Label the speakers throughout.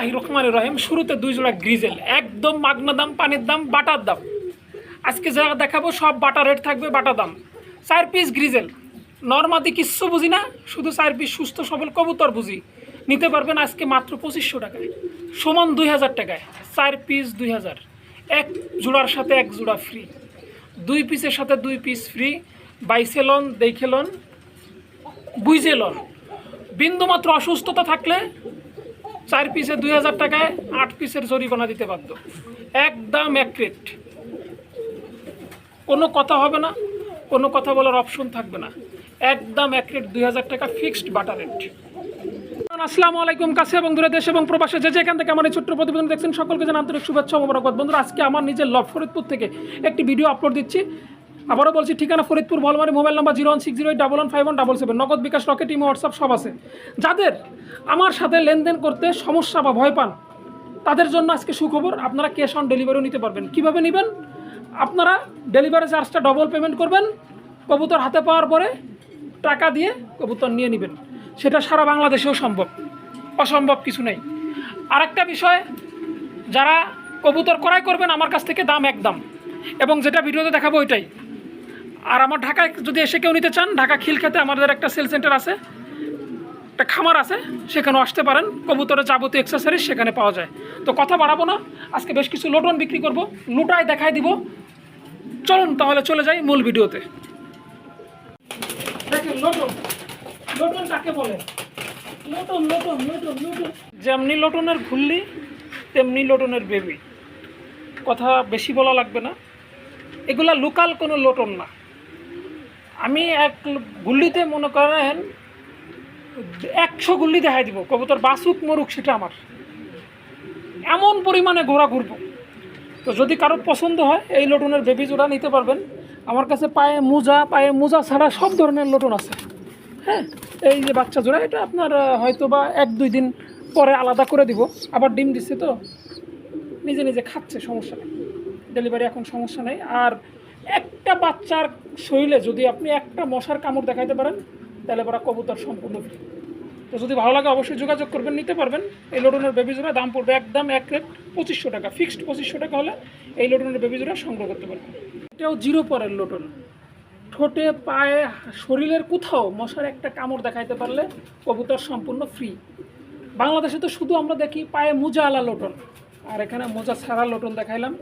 Speaker 1: বিসমিল্লাহ রহমান রহিম, শুরুতে দুই জোড়া গ্রিজেল, একদম মাগনা দাম, পানির দাম, বাটার দাম। আজকে যা দেখাবো, সব বাটা রেট থাকবে বাটা দাম। চার পিস গ্রিজেল। নর্মাদি কিচ্ছু বুঝি না, শুধু চার পিস সুস্থ সবল কবুতর বুঝি। নিতে পারবেন আজকে মাত্র পঁচিশশো টাকায়, সমান দুই হাজার টাকায়। চার পিস দুই হাজার। এক জোড়ার সাথে এক জোড়া ফ্রি দুই পিসের সাথে দুই পিস ফ্রি বাইসেলন দেখেলন বুঝেলন বিন্দুমাত্র অসুস্থতা থাকলে চার পিসে দুই হাজার টাকায় আট পিসের জরিমানা দিতে বাধ্য। একদম এক রেট কোনো কথা হবে না, কোনো কথা বলার অপশন থাকবে না। একদম এক রেট দুই হাজার টাকা ফিক্সড বাটার রেট আসসালামু আলাইকুম, কাছে এবং দূরে দেশ এবং প্রবাসে যে যেখান থেকে আমার এই ছোট্ট প্রতিবেদন দেখছেন, সকলকে জানান আন্তরিক শুভেচ্ছা ও মোবারকবাদ বন্ধুরা আজকে আমার নিজের লব ফরিদপুর থেকে একটি ভিডিও আপলোড দিচ্ছি। আবারও বলছি, ঠিকানা Faridpur, Bolmari, mobile number zero one six zero double one five one double seven. Nagad bKash, Rocket, imo, WhatsApp সব আছে। যাদের আমার সাথে লেনদেন করতে সমস্যা বা ভয় পান, তাদের জন্য আজকে সুখবর, আপনারা ক্যাশ অন ডেলিভারিও নিতে পারবেন। কীভাবে নেবেন? আপনারা ডেলিভারি চার্জটা ডবল পেমেন্ট করবেন, কবুতর হাতে পাওয়ার পরে টাকা দিয়ে কবুতর নিয়ে নেবেন। সেটা সারা বাংলাদেশেও সম্ভব। অসম্ভব কিছু নেই। আরেকটা বিষয়, যারা কবুতর ক্রয় করবেন, আমার কাছ থেকে দাম একদম। এবং যেটা ভিডিওতে দেখাবো ওইটাই। আর আমার ঢাকায় যদি এসে কেউ নিতে চান, ঢাকা খিলক্ষেতে আমাদের একটা সেল সেন্টার আছে, একটা খামার আছে, সেখানেও আসতে পারেন। কবুতরের যাবতীয় এক্সেসরিজ সেখানে পাওয়া যায়। তো কথা বাড়াবো না, আজকে বেশ কিছু লোটন বিক্রি করব, লুটায় দেখাই দিব। চলুন তাহলে চলে যাই মূল ভিডিওতে। লোটন লোটন বলে? লোটন যেমনি লোটনের ঘুল্লি, তেমনি লোটনের বেবি। কথা বেশি বলা লাগবে না। এগুলা লোকাল কোনো লোটন না। আমি এক গুল্লিতে মনে করেন একশো গুল্লি দেখাই দিব, কবুতর বাসুক মরুক সেটা আমার। এমন পরিমাণে ঘোরা ঘুরবো। তো যদি কারও পছন্দ হয়, এই লোটনের বেবি জোড়া নিতে পারবেন। আমার কাছে পায়ে মোজা পায়ে মোজা ছাড়া সব ধরনের লোটন আছে। হ্যাঁ এই যে বাচ্চা জোড়া, এটা আপনার হয়তো বা এক দুই দিন পরে আলাদা করে দিব। আবার ডিম দিচ্ছে তো, নিজে নিজে খাচ্ছে, সমস্যা নেই। ডেলিভারি এখন সমস্যা নেই। আর একটা বাচ্চার শরীরে যদি আপনি একটা মশার কামড় দেখাইতে পারেন, তাহলে পরা কবুতর সম্পূর্ণ ফ্রি তো যদি ভালো লাগে অবশ্যই যোগাযোগ করবেন, নিতে পারবেন। এই লোডনের বেবি জোড়া দাম পড়বে একদম এক রেট পঁচিশশো টাকা। ফিক্সড পঁচিশশো টাকা হলে এই লোডনের বেবি জোড়া সংগ্রহ করতে পারবেন। এটাও জিরো পরের লোটন। ঠোঁটে, পায়ে, শরীরের কোথাও মশার একটা কামড় দেখাইতে পারলে কবুতর সম্পূর্ণ ফ্রি বাংলাদেশে তো শুধু আমরা দেখি পায়ে মোজা আলা লোটন। আর এখানে মোজা ছাড়া লোটন দেখাইলাম।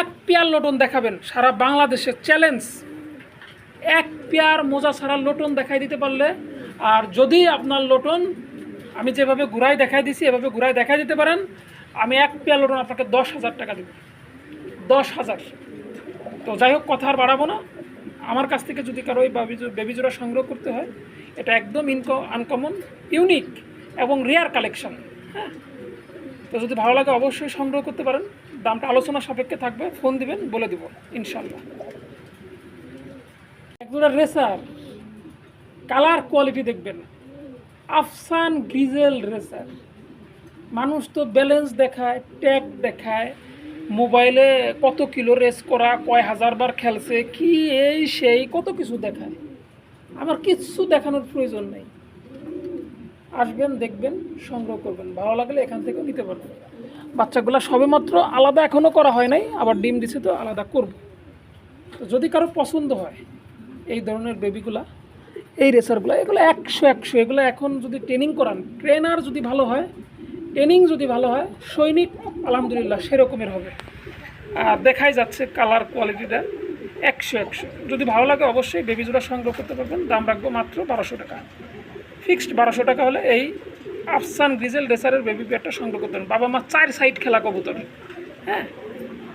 Speaker 1: এক পেয়ার লোটন দেখাবেন, সারা বাংলাদেশে চ্যালেঞ্জ এক পেয়ার মোজা ছাড়া লোটন দেখাই দিতে পারলে, আর যদি আপনার লোটন আমি যেভাবে ঘুরাই দেখাই দিছি, এভাবে ঘুরাই দেখাই দিতে পারেন, আমি এক পেয়ার লোটন আপনাকে দশ হাজার টাকা দেব। দশ হাজার। তো যাই হোক, কথা আর বাড়াবো না। আমার কাছ থেকে যদি কারও ওই বেবি জোড়া সংগ্রহ করতে হয়, এটা একদম ইনক আনকমন ইউনিক এবং রেয়ার কালেকশন হ্যাঁ? তো যদি ভালো লাগে, অবশ্যই সংগ্রহ করতে পারেন। দামটা আলোচনা সাপেক্ষে থাকবে, ফোন দিবেন, বলে দিব ইনশাল্লাহ একজোড়া রেসার, কালার কোয়ালিটি দেখবেন। Afsan grizzle racer. মানুষ তো ব্যালেন্স দেখায়, ট্যাগ দেখায়, মোবাইলে কত কিলো রেস করা, কয় হাজার বার খেলছে, কি এই সেই, কত কিছু দেখায়। আমার কিচ্ছু দেখানোর প্রয়োজন নেই। আসবেন, দেখবেন, সংগ্রহ করবেন। ভালো লাগলে এখান থেকেও নিতে পারবেন। বাচ্চাগুলো সবেমাত্র আলাদা এখনও করা হয় নাই, আবার ডিম দিছে তো আলাদা করব। তো যদি কারও পছন্দ হয় এই ধরনের বেবিগুলা এই রেসারগুলো, এগুলো একশো একশো, এগুলো এখন যদি ট্রেনিং করান ট্রেনার যদি ভালো হয় ট্রেনিং যদি ভালো হয়, সৈনিক আলহামদুলিল্লাহ সেরকমের হবে। আর দেখাই যাচ্ছে কালার কোয়ালিটিটা একশো একশো। যদি ভালো লাগে অবশ্যই বেবি জোড়া সংগ্রহ করতে পারবেন, দাম রাখব মাত্র বারোশো টাকা। ফিক্সড বারোশো টাকা হলে এই আফসান গ্রিজেল রেসারের বেবি পেয়ারটা সংগ্রহ করতে পারেন বাবা মা চার সাইড খেলা কবুতর। হ্যাঁ?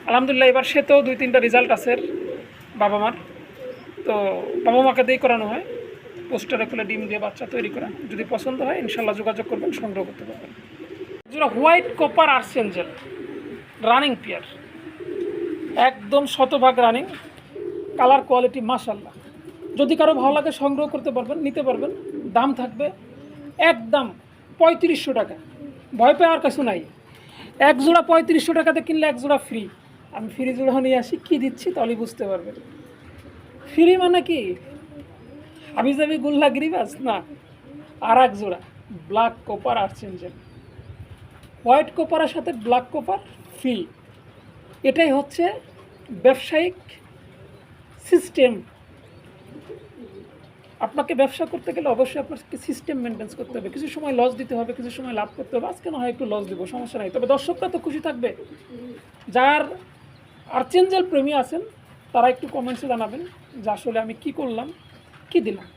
Speaker 1: আলহামদুলিল্লাহ, এবার সে তো দুই তিনটা রেজাল্ট আছে বাবা মার। তো বাবা মাকে দিয়েই করানো হয়। পোস্টারে খুলে ডিম দিয়ে বাচ্চা তৈরি করা। যদি পছন্দ হয় ইনশাল্লাহ যোগাযোগ করবেন, সংগ্রহ করতে পারবেন। যেটা white copper archangel running pair একদম শতভাগ রানিং কালার কোয়ালিটি মাশাল্লাহ যদি কারও ভালো লাগে, সংগ্রহ করতে পারবেন, নিতে পারবেন। দাম থাকবে একদম পঁয়ত্রিশশো টাকা। ভয় পাওয়ার কিছু নাই। এক জোড়া পঁয়ত্রিশশো টাকাতে কিনলে এক জোড়া ফ্রি আমি ফ্রি জোড়া নিয়ে আসি, কী দিচ্ছি তাহলেই বুঝতে পারবেন ফ্রি মানে কি? হাবিজাবি, গুল্লা গিরিবাস না। আর এক জোড়া ব্ল্যাক কপার আর্চেঞ্জেল হোয়াইট কোপারের সাথে ব্ল্যাক কোপার ফ্রি এটাই হচ্ছে ব্যবসায়িক সিস্টেম আপনাকে ব্যবসা করতে গেলে অবশ্যই আপনাকে সিস্টেম মেনটেন্স করতে হবে। কিছু সময় লস দিতে হবে, কিছু সময় লাভ করতে হবে। আজকে না হয় একটু লস দেবো, সমস্যা নাই। তবে দর্শকরা তো খুশি থাকবে। যার আর্চেঞ্জেল প্রেমী আছেন, তারা একটু কমেন্টসে জানাবেন যে আসলে আমি কি করলাম, কি দিলাম।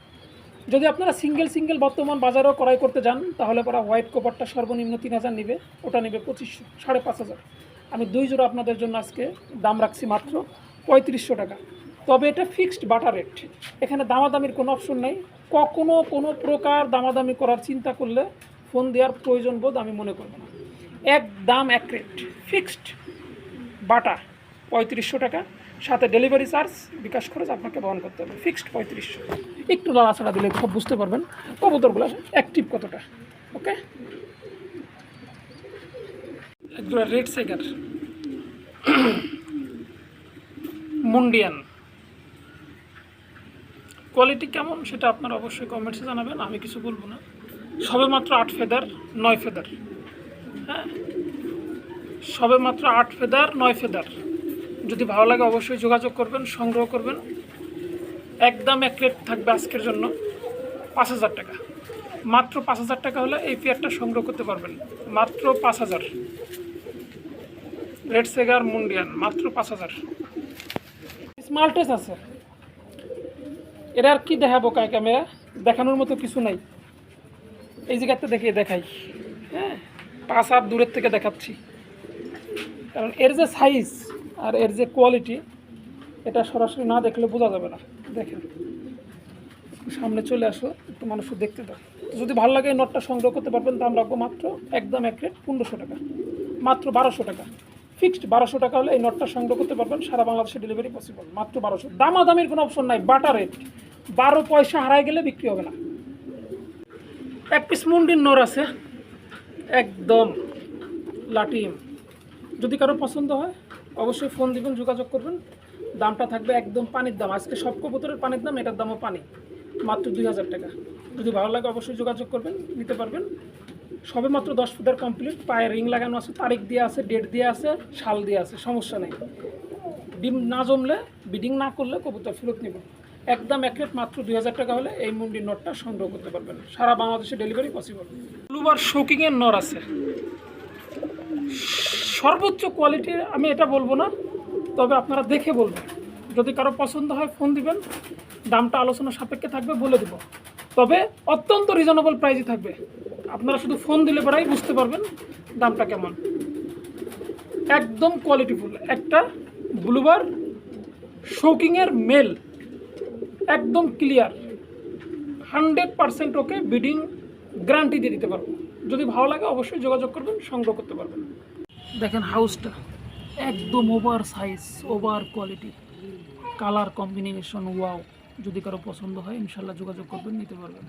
Speaker 1: যদি আপনারা সিঙ্গেল সিঙ্গেল বর্তমান বাজারেও ক্রয় করতে যান, তাহলে পরা হোয়াইট কভারটা সর্বনিম্ন তিন হাজার নেবে। ওটা নেবে পঁচিশশো সাড়ে পাঁচ হাজার। আমি দুই জোড়া আপনাদের জন্য আজকে দাম রাখছি মাত্র পঁয়ত্রিশশো টাকা। তবে এটা ফিক্সড বাটার রেট এখানে দামাদামির কোনো অপশন নেই। কখনো কোনো প্রকার দামাদামি করার চিন্তা করলে ফোন দেওয়ার প্রয়োজন বোধ আমি মনে করব না। এক দাম, এক রেট ফিক্সড বাটা পঁয়ত্রিশশো টাকা। সাথে ডেলিভারি চার্জ বিকাশ খরচ আপনাকে বহন করতে হবে। ফিক্সড পঁয়ত্রিশশো। একটু লাড়াছাড়া দিলে সব বুঝতে পারবেন। কবুতরগুলো অ্যাক্টিভ কতটা? Okay red সেগার মুন্ডিয়ান। কোয়ালিটি কেমন সেটা আপনারা অবশ্যই কমেন্টসে জানাবেন, আমি কিছু বলব না। সবে মাত্র আট ফেদার, নয় ফেদার। হ্যাঁ? সবে মাত্র আট ফেদার, নয় ফেদার। যদি ভালো লাগে অবশ্যই যোগাযোগ করবেন, সংগ্রহ করবেন। একদম এক রেট থাকবে আজকের জন্য পাঁচ হাজার টাকা। মাত্র পাঁচ হাজার টাকা হলে এই পেয়ারটা সংগ্রহ করতে পারবেন। মাত্র পাঁচ হাজার। রেড সেগার মুন্ডিয়ান, মাত্র পাঁচ হাজার। স্মাল টেস আছে। এটা আর কি দেখাবো কায় ক্যামেরা? দেখানোর মতো কিছু নাই। এই জায়গাতে দেখিয়ে দেখাই। হ্যাঁ? পাঁচ হাত দূরের থেকে দেখাচ্ছি। কারণ এর যে সাইজ আর এর যে কোয়ালিটি এটা সরাসরি না দেখলে বোঝা যাবে না। দেখেন। সামনে চলে আসো, একটু মানুষ দেখতে দাও। যদি ভালো লাগে এই নটটা সংগ্রহ করতে পারবেন, দাম রাখব মাত্র একদম এক রেট পনেরোশো টাকা। মাত্র বারোশো টাকা। ফিক্সড বারোশো টাকা হলে এই নটটা সংগ্রহ করতে পারবেন, সারা বাংলাদেশে ডেলিভারি পসিবল মাত্র বারোশো। দামাদামির কোনো অপশন নাই বাটা রেট বারো পয়সা হারাই গেলে বিক্রি হবে না। এক পিস মুন্ডির নর আছে। একদম লাটিম যদি কারও পছন্দ হয়, অবশ্যই ফোন দিবেন, যোগাযোগ করবেন। দামটা থাকবে একদম পানির দাম। আজকে সব কবুতরের পানির দাম, এটার দামও পানি। মাত্র দুই হাজার টাকা। যদি ভালো লাগে, অবশ্যই যোগাযোগ করবেন, নিতে পারবেন। সবে মাত্র দশ ফুটের কমপ্লিট পায়ে রিং লাগানো আছে, তারিখ দিয়ে আছে ডেট দিয়ে আছে, শাল দিয়ে আছে, সমস্যা নেই। ডিম না জমলে বিডিং না করলে কবুতর ফেরত নেবেন একদম এক রেট মাত্র দুই হাজার টাকা হলে এই মুন্ডির নটটা সংগ্রহ করতে পারবেন। সারা বাংলাদেশে ডেলিভারি পসিবল ব্লুবার শোকিংয়ের নর আছে। সর্বোচ্চ কোয়ালিটির আমি এটা বলব না, তবে আপনারা দেখে বলবেন। যদি কারও পছন্দ হয় ফোন দিবেন। দামটা আলোচনা সাপেক্ষে থাকবে, বলে দেব। তবে অত্যন্ত রিজনেবল প্রাইসই থাকবে। আপনারা শুধু ফোন দিলে পরেই বুঝতে পারবেন দামটা কেমন। একদম কোয়ালিটিফুল একটা ব্লুবার শোকিংয়ের মেল একদম clear hundred percent okay breeding guarantee দিয়ে দিতে পারব। যদি ভালো লাগে অবশ্যই যোগাযোগ করবেন সংগ্রহ করতে পারবেন। দেখেন হাউসটা একদম over size over quality colour combination wow যদি কারও পছন্দ হয় ইনশাল্লাহ যোগাযোগ করবেন নিতে পারবেন।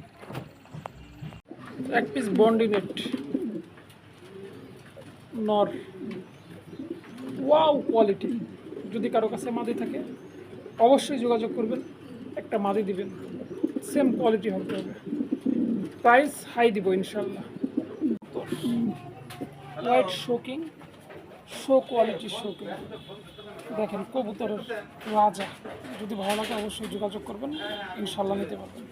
Speaker 1: এক পিস বন্ডিনেট নর। ওয়াও কোয়ালিটি যদি কারও কাছে মাদি থাকে অবশ্যই যোগাযোগ করবেন। একটা মাদি দিবেন। সেম কোয়ালিটি হবে। প্রাইস হাই দিব ইনশাল্লাহ হোয়াইট শোকিং শো কোয়ালিটির শোকিং দেখেন, কবুতরের রাজা। যদি ভালো লাগে অবশ্যই যোগাযোগ করবেন। ইনশাল্লাহ নিতে পারবেন।